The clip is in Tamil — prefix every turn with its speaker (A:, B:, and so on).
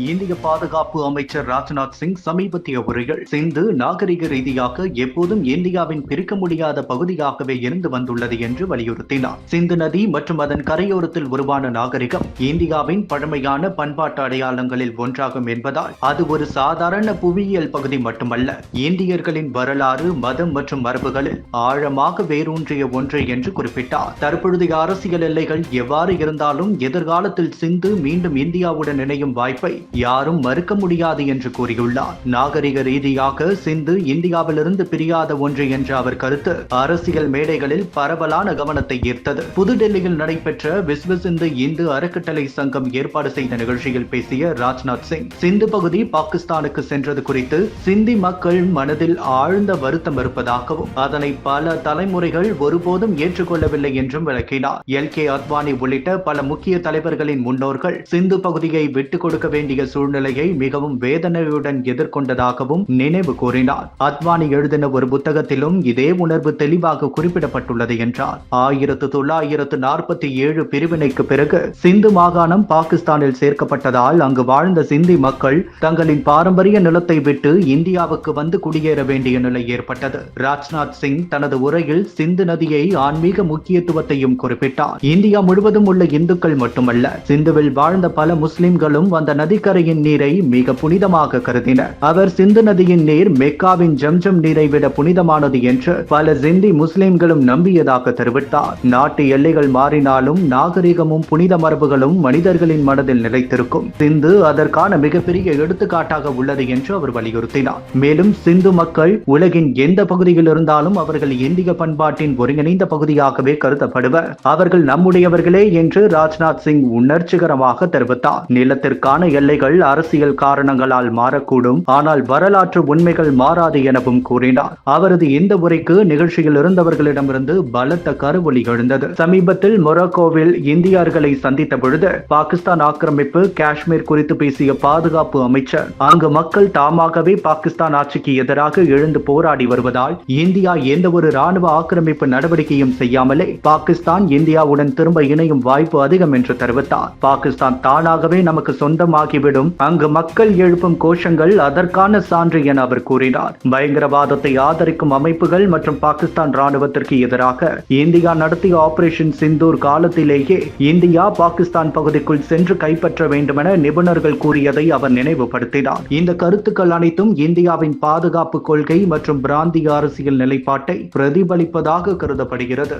A: இந்திய பாதுகாப்பு அமைச்சர் ராஜ்நாத் சிங் சமீபத்திய உரைகள் சிந்து நாகரிக ரீதியாக எப்போதும் இந்தியாவின் பிரிக்க முடியாத பகுதியாகவே இருந்து வந்துள்ளது என்று வலியுறுத்தினார். சிந்து நதி மற்றும் அதன் கரையோரத்தில் உருவான நாகரிகம் இந்தியாவின் பழமையான பண்பாட்டு அடையாளங்களில் ஒன்றாகும் என்பதால் அது ஒரு சாதாரண புவியியல் பகுதி மட்டுமல்ல இந்தியர்களின் வரலாறு மதம் மற்றும் மரபுகளில் ஆழமாக வேரூன்றிய ஒன்று என்று குறிப்பிட்டார். தற்பொழுதைய அரசியல் எல்லைகள் எவ்வாறு இருந்தாலும் எதிர்காலத்தில் சிந்து மீண்டும் இந்தியாவுடன் இணையும் வாய்ப்பை யாரும் மறுக்க முடியாது என்று கூறியுள்ளார். நாகரிக ரீதியாக சிந்து இந்தியாவிலிருந்து பிரியாத ஒன்று என்ற அவர் கருத்து அரசியல் மேடைகளில் பரவலான கவனத்தை ஈர்த்தது. புதுடெல்லியில் நடைபெற்ற விஸ்வ சிந்து இந்து அறக்கட்டளை சங்கம் ஏற்பாடு செய்த நிகழ்ச்சியில் பேசிய ராஜ்நாத் சிங் சிந்து பகுதி பாகிஸ்தானுக்கு சென்றது குறித்து சிந்தி மக்கள் மனதில் ஆழ்ந்த வருத்தம் இருப்பதாகவும் அதனை பல தலைமுறைகள் ஒருபோதும் ஏற்றுக்கொள்ளவில்லை என்றும் விளக்கினார். எல் கே அத்வானி உள்ளிட்ட பல முக்கிய தலைவர்களின் முன்னோர்கள் சிந்து பகுதியை விட்டுக் கொடுக்க வேண்டிய சூழ்நிலையை மிகவும் வேதனையுடன் எதிர்கொண்டதாகவும் நினைவு கூறினார். அத்வானி எழுதின ஒரு புத்தகத்திலும் இதே உணர்வு தெளிவாக குறிப்பிடப்பட்டுள்ளது என்றார். ஆயிரத்து தொள்ளாயிரத்து நாற்பத்தி ஏழு பிரிவினைக்கு பிறகு சிந்து மாகாணம் பாகிஸ்தானில் சேர்க்கப்பட்டதால் அங்கு வாழ்ந்த சிந்தி மக்கள் தங்களின் பாரம்பரிய நிலத்தை விட்டு இந்தியாவுக்கு வந்து குடியேற வேண்டிய நிலை ஏற்பட்டது. ராஜ்நாத் சிங் தனது உரையில் சிந்து நதியை ஆன்மீக முக்கியத்துவத்தையும் குறிப்பிட்டார். இந்தியா முழுவதும் உள்ள இந்துக்கள் மட்டுமல்ல சிந்துவில் வாழ்ந்த பல முஸ்லிம்களும் அந்த நதிக்கரையின் நீரை மிக புனிதமாக கருதினர். அவர் சிந்து நதியின் நீர் மெக்காவின் ஜம்ஜம் நீரை விட புனிதமானது என்று பல சிந்தி முஸ்லிம்களும் நம்பியதாக தெரிவித்தார். நாட்டு எல்லைகள் மாறினாலும் நாகரிகமும் புனித மரபுகளும் மனிதர்களின் மனதில் நிலைத்திருக்கும். சிந்து அதற்கான மிகப்பெரிய எடுத்துக்காட்டாக உள்ளது என்று அவர் வலியுறுத்தினார். மேலும் சிந்து மக்கள் உலகின் எந்த பகுதியில் இருந்தாலும் அவர்கள் இந்திய பண்பாட்டின் ஒருங்கிணைந்த பகுதியாகவே கருதப்படுவர். அவர்கள் நம்முடையவர்களே என்று ராஜ்நாத் சிங் உணர்ச்சிகரமாக தெரிவித்தார். நிலத்திற்கான எல்லை நிலைகள் அரசியல் காரணங்களால் மாறக்கூடும். ஆனால் வரலாற்று உண்மைகள் மாறாது எனவும் கூறினார். அவரது இந்த உரைக்கு நிகழ்ச்சியில் இருந்தவர்களிடமிருந்து பலத்த கருவொலி எழுந்தது. சமீபத்தில் மொராக்கோவில் இந்தியர்களை சந்தித்த பொழுது பாகிஸ்தான் ஆக்கிரமிப்பு காஷ்மீர் குறித்து பேசிய பாதுகாப்பு அமைச்சர் அங்கு மக்கள் தாமாகவே பாகிஸ்தான் ஆட்சிக்கு எதிராக எழுந்து போராடி வருவதால் இந்தியா எந்த ஒரு ராணுவ ஆக்கிரமிப்பு நடவடிக்கையும் செய்யாமலே பாகிஸ்தான் இந்தியாவுடன் திரும்ப இணையும் வாய்ப்பு அதிகம் என்று தெரிவித்தார். பாகிஸ்தான் தானாகவே நமக்கு சொந்தமாகி சொந்தமாகிவிடும் அங்கு மக்கள் எழுப்பும் கோஷங்கள் அதற்கான சான்று என அவர் கூறினார். பயங்கரவாதத்தை ஆதரிக்கும் அமைப்புகள் மற்றும் பாகிஸ்தான் ராணுவத்திற்கு எதிராக இந்தியா நடத்திய ஆபரேஷன் சிந்தூர் காலத்திலேயே இந்தியா பாகிஸ்தான் பகுதிக்குள் சென்று கைப்பற்ற வேண்டுமென நிபுணர்கள் கூறியதை அவர் நினைவுபடுத்தினார். இந்த கருத்துக்கள் அனைத்தும் இந்தியாவின் பாதுகாப்பு கொள்கை மற்றும் பிராந்திய அரசியல் நிலைப்பாட்டை பிரதிபலிப்பதாக கருதப்படுகிறது.